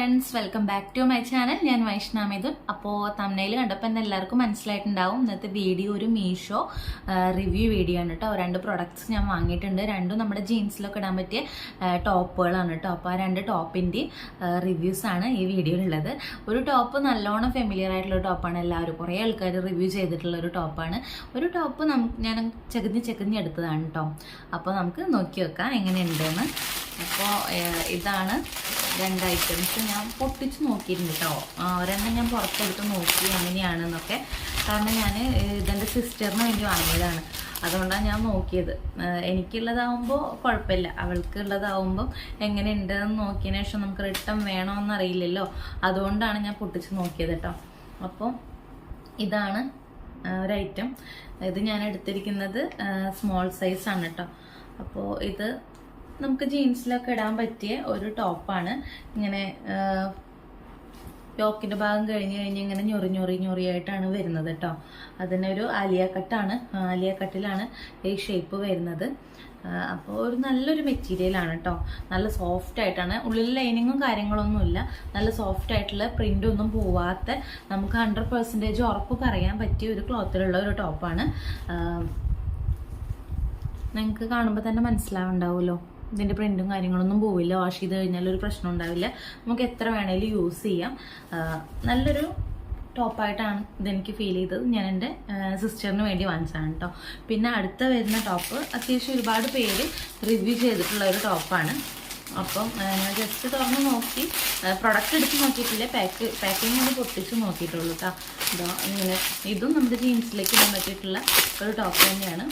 Friends welcome back to my channel ഞാൻ വൈഷ്ണാമിതുൻ അപ്പോൾ തമ്മനയിൽ കണ്ടപ്പോൾ തന്നെ എല്ലാവർക്കും മനസ്സിലായിട്ടുണ്ടാവും. ഇന്നത്തെ വീഡിയോ ഒരു മീഷോ റിവ്യൂ വീഡിയോ ആണ് കേട്ടോ രണ്ട് പ്രൊഡക്ട്സ് ഞാൻ വാങ്ങിയിട്ടുണ്ട്. രണ്ടും നമ്മുടെ ജീൻസിലൊക്കെ ഇടാൻ പറ്റിയ ടോപ്പുകളാണ് കേട്ടോ അപ്പോൾ ആ രണ്ട് ടോപ്പിന്റെ റിവ്യൂസ് ആണ് ഈ വീഡിയോയിലുള്ളത് ഒരു ടോപ്പ് നല്ലോണം ഫെമിലിയർ ആയിട്ടുള്ള ടോപ്പാണ് എല്ലാവരും കുറേ ആൾക്കാർ റിവ്യൂ ചെയ്തിട്ടുള്ള ഒരു ടോപ്പാണ് ഒരു ടോപ്പ് നമുക്ക് ഞാൻ ചെകുന്നി ചെകുന്നി എടുത്തതാണ് കേട്ടോ അപ്പോൾ നമുക്ക് നോക്കി വെക്കാം എങ്ങനെയുണ്ടെന്ന്. അപ്പോൾ ഇതാണ് രണ്ട് ഐറ്റംസ് ഞാൻ പൊട്ടിച്ച് നോക്കിയിരുന്നു കേട്ടോ ഒരെണ്ണം ഞാൻ പുറത്തെടുത്ത് നോക്കി എങ്ങനെയാണെന്നൊക്കെ. കാരണം ഞാൻ ഇതെന്റെ സിസ്റ്ററിന് വേണ്ടി വാങ്ങിയതാണ്. അതുകൊണ്ടാണ് ഞാൻ നോക്കിയത്. എനിക്കുള്ളതാവുമ്പോൾ കുഴപ്പമില്ല. അവൾക്കുള്ളതാവുമ്പോൾ എങ്ങനെയുണ്ടെന്ന് നോക്കിയതിന് ശേഷം നമുക്ക് റിട്ടേൺ വേണമെന്ന് അറിയില്ലല്ലോ അതുകൊണ്ടാണ് ഞാൻ പൊട്ടിച്ച് നോക്കിയത് കേട്ടോ അപ്പോൾ ഇതാണ് ഒരൈറ്റം ഇത് ഞാൻ എടുത്തിരിക്കുന്നത് സ്മോൾ സൈസാണ് കേട്ടോ അപ്പോൾ ഇത് നമുക്ക് ജീൻസിലൊക്കെ ഇടാൻ പറ്റിയ ഒരു ടോപ്പാണ്. ഇങ്ങനെ യോക്കിന്റെ ഭാഗം കഴിഞ്ഞ് കഴിഞ്ഞ് ഇങ്ങനെ ഞൊറി ഞൊറി ഞൊറിയായിട്ടാണ് വരുന്നത് കേട്ടോ അതിനൊരു ആലിയ കട്ടാണ്. ആലിയ കട്ടിലാണ് ഈ ഷേപ്പ് വരുന്നത്. അപ്പോൾ ഒരു നല്ലൊരു മെറ്റീരിയലാണ് കേട്ടോ നല്ല സോഫ്റ്റ് ആയിട്ടാണ്. ഉള്ളിൽ ലൈനിങ്ങും കാര്യങ്ങളൊന്നുമില്ല നല്ല സോഫ്റ്റ് ആയിട്ടുള്ള പ്രിന്റ് ഒന്നും പോവാത്ത നമുക്ക് ഹൺഡ്രഡ് പെർസെന്റേജ് ഉറപ്പ് പറയാൻ പറ്റിയ ഒരു ക്ലോത്തിലുള്ള ഒരു ടോപ്പാണ്. നിങ്ങൾക്ക് കാണുമ്പോൾ തന്നെ മനസ്സിലാവുണ്ടാവുമല്ലോ ഇതിന്റെ പ്രിന്റും കാര്യങ്ങളൊന്നും പോവില്ല. വാഷ് ചെയ്ത് കഴിഞ്ഞാൽ ഒരു പ്രശ്നം ഉണ്ടാവില്ല. നമുക്ക് എത്ര വേണേലും യൂസ് ചെയ്യാം. നല്ലൊരു ടോപ്പായിട്ടാണ് ഇതെനിക്ക് ഫീൽ ചെയ്തത്. ഞാൻ എന്റെ സിസ്റ്ററിന് വേണ്ടി വാങ്ങിച്ചതാണ് കേട്ടോ പിന്നെ അടുത്ത വരുന്ന ടോപ്പ് അത്യാവശ്യം ഒരുപാട് പേര് റിവ്യൂ ചെയ്തിട്ടുള്ള ഒരു ടോപ്പാണ് അപ്പം ഞാൻ ജസ്റ്റ് തുറന്ന് നോക്കി. പ്രൊഡക്റ്റ് എടുത്ത് നോക്കിയിട്ടില്ല. പാക്ക് പാക്കിംഗ് ഒന്ന് പൊട്ടിച്ച് നോക്കിയിട്ടുള്ളൂ കേട്ടോ ഇങ്ങനെ. ഇതും നമ്മുടെ ജീൻസിലേക്ക് ഇടാൻ പറ്റിയിട്ടുള്ള ഒരു ടോപ്പ് തന്നെയാണ്.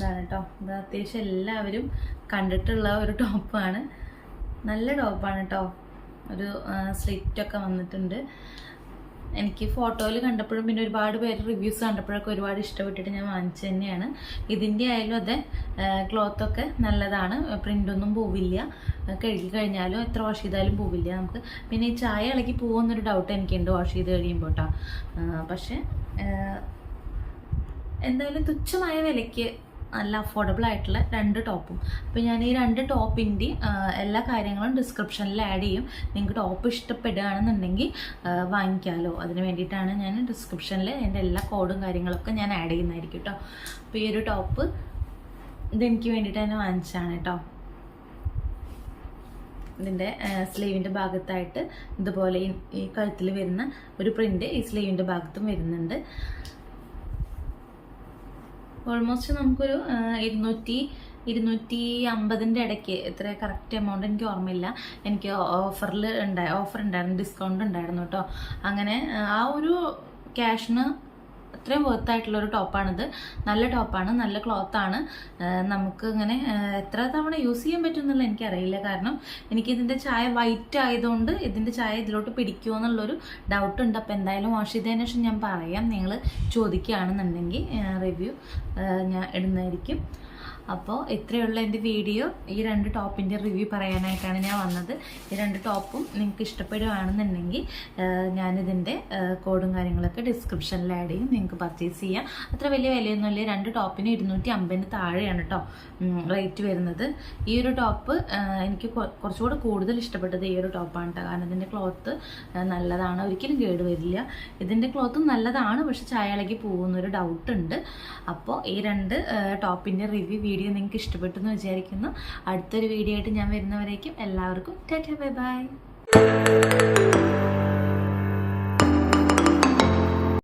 ഇതാണ് കേട്ടോ ഇത് അത്യാവശ്യം എല്ലാവരും കണ്ടിട്ടുള്ള ഒരു ടോപ്പാണ് നല്ല ടോപ്പാണ് കേട്ടോ ഒരു സ്ലിറ്റൊക്കെ വന്നിട്ടുണ്ട്. എനിക്ക് ഫോട്ടോയിൽ കണ്ടപ്പോഴും പിന്നെ ഒരുപാട് പേര് റിവ്യൂസ് കണ്ടപ്പോഴൊക്കെ ഒരുപാട് ഇഷ്ടപ്പെട്ടിട്ട് ഞാൻ വാങ്ങിച്ചു തന്നെയാണ്. ഇതിന്റെ ആയാലും അതെ ക്ലോത്തൊക്കെ നല്ലതാണ്. പ്രിന്റൊന്നും പോവില്ല. കഴുകി കഴിഞ്ഞാലും എത്ര വാഷ് ചെയ്താലും പോവില്ല നമുക്ക്. പിന്നെ ഈ ചായ ഇളക്കി പോകുമെന്നൊരു ഡൗട്ട് എനിക്കുണ്ട് വാഷ് ചെയ്ത് കഴിയുമ്പോൾ കേട്ടോ പക്ഷേ എന്തായാലും തുച്ഛമായ വിലയ്ക്ക് നല്ല അഫോർഡബിൾ ആയിട്ടുള്ള രണ്ട് ടോപ്പും. അപ്പോൾ ഞാൻ ഈ രണ്ട് ടോപ്പിന്റെ എല്ലാ കാര്യങ്ങളും ഡിസ്ക്രിപ്ഷനിൽ ആഡ് ചെയ്യും. നിങ്ങൾക്ക് ടോപ്പ് ഇഷ്ടപ്പെടുകയാണെന്നുണ്ടെങ്കിൽ വാങ്ങിക്കാമല്ലോ അതിന് വേണ്ടിയിട്ടാണ് ഞാൻ ഡിസ്ക്രിപ്ഷനിൽ എന്റെ എല്ലാ കോഡും കാര്യങ്ങളൊക്കെ ഞാൻ ആഡ് ചെയ്യുന്നതായിരിക്കും കേട്ടോ അപ്പോൾ ഈ ഒരു ടോപ്പ് ഇതെനിക്ക് വേണ്ടിയിട്ട് തന്നെ വാങ്ങിച്ചതാണ് കേട്ടോ ഇതിന്റെ സ്ലീവിന്റെ ഭാഗത്തായിട്ട് ഇതുപോലെ ഈ കഴുത്തിൽ വരുന്ന ഒരു പ്രിന്റ് ഈ സ്ലീവിന്റെ ഭാഗത്തും വരുന്നുണ്ട്. ഓൾമോസ്റ്റ് നമുക്കൊരു ഇരുന്നൂറ്റി ഇരുന്നൂറ്റി അമ്പതിന്റെ ഇടയ്ക്ക് എത്ര കറക്റ്റ് എമൗണ്ട് എനിക്ക് ഓർമ്മയില്ല. എനിക്ക് ഓഫറിൽ ഉണ്ടായി ഓഫർ ഉണ്ടായിരുന്നു ഡിസ്കൗണ്ട് ഉണ്ടായിരുന്നു കേട്ടോ അങ്ങനെ ആ ഒരു ക്യാഷിന് അത്രയും വർത്തായിട്ടുള്ള ഒരു ടോപ്പാണിത് നല്ല ടോപ്പാണ് നല്ല ക്ലോത്താണ് നമുക്ക് ഇങ്ങനെ എത്ര തവണ യൂസ് ചെയ്യാൻ പറ്റും എന്നുള്ള എനിക്കറിയില്ല. കാരണം എനിക്കിതിന്റെ ചായ വൈറ്റ് ആയതുകൊണ്ട് ഇതിന്റെ ചായ ഇതിലോട്ട് പിടിക്കുമോ എന്നുള്ളൊരു ഡൗട്ട് ഉണ്ട്. അപ്പോൾ എന്തായാലും വാഷ് ചെയ്തതിന് ശേഷം ഞാൻ പറയാം. നിങ്ങൾ ചോദിക്കുകയാണെന്നുണ്ടെങ്കിൽ റിവ്യൂ ഞാൻ ഇടുന്നതായിരിക്കും. അപ്പോൾ ഇത്രയുള്ള എന്റെ വീഡിയോ. ഈ രണ്ട് ടോപ്പിന്റെ റിവ്യൂ പറയാനായിട്ടാണ് ഞാൻ വന്നത്. ഈ രണ്ട് ടോപ്പും നിങ്ങൾക്ക് ഇഷ്ടപ്പെടുകയാണെന്നുണ്ടെങ്കിൽ ഞാനിതിന്റെ കോഡും കാര്യങ്ങളൊക്കെ ഡിസ്ക്രിപ്ഷനിൽ ആഡ് ചെയ്യും. നിങ്ങൾക്ക് പർച്ചേസ് ചെയ്യാം. അത്ര വലിയ വിലയൊന്നുമില്ല. രണ്ട് ടോപ്പിന് ഇരുന്നൂറ്റി അമ്പതിന് താഴെയാണ് കേട്ടോ റേറ്റ് വരുന്നത്. ഈ ഒരു ടോപ്പ് എനിക്ക് കുറച്ചുകൂടെ കൂടുതൽ ഇഷ്ടപ്പെട്ടത് ഈ ഒരു ടോപ്പാണ് കേട്ടോ കാരണം ഇതിന്റെ ക്ലോത്ത് നല്ലതാണ്. ഒരിക്കലും കേട് വരില്ല. ഇതിന്റെ ക്ലോത്തും നല്ലതാണ്. പക്ഷെ ചായ ഇളകി പോകുന്നൊരു ഡൗട്ടുണ്ട് അപ്പോൾ ഈ രണ്ട് ടോപ്പിന്റെ റിവ്യൂ വീഡിയോ നിങ്ങൾക്ക് ഇഷ്ടപ്പെട്ടു എന്ന് വിചാരിക്കുന്നു. അടുത്തൊരു വീഡിയോ ആയിട്ട് ഞാൻ വരുന്നവരേക്കും എല്ലാവർക്കും ടാറ്റ ബൈ ബൈ.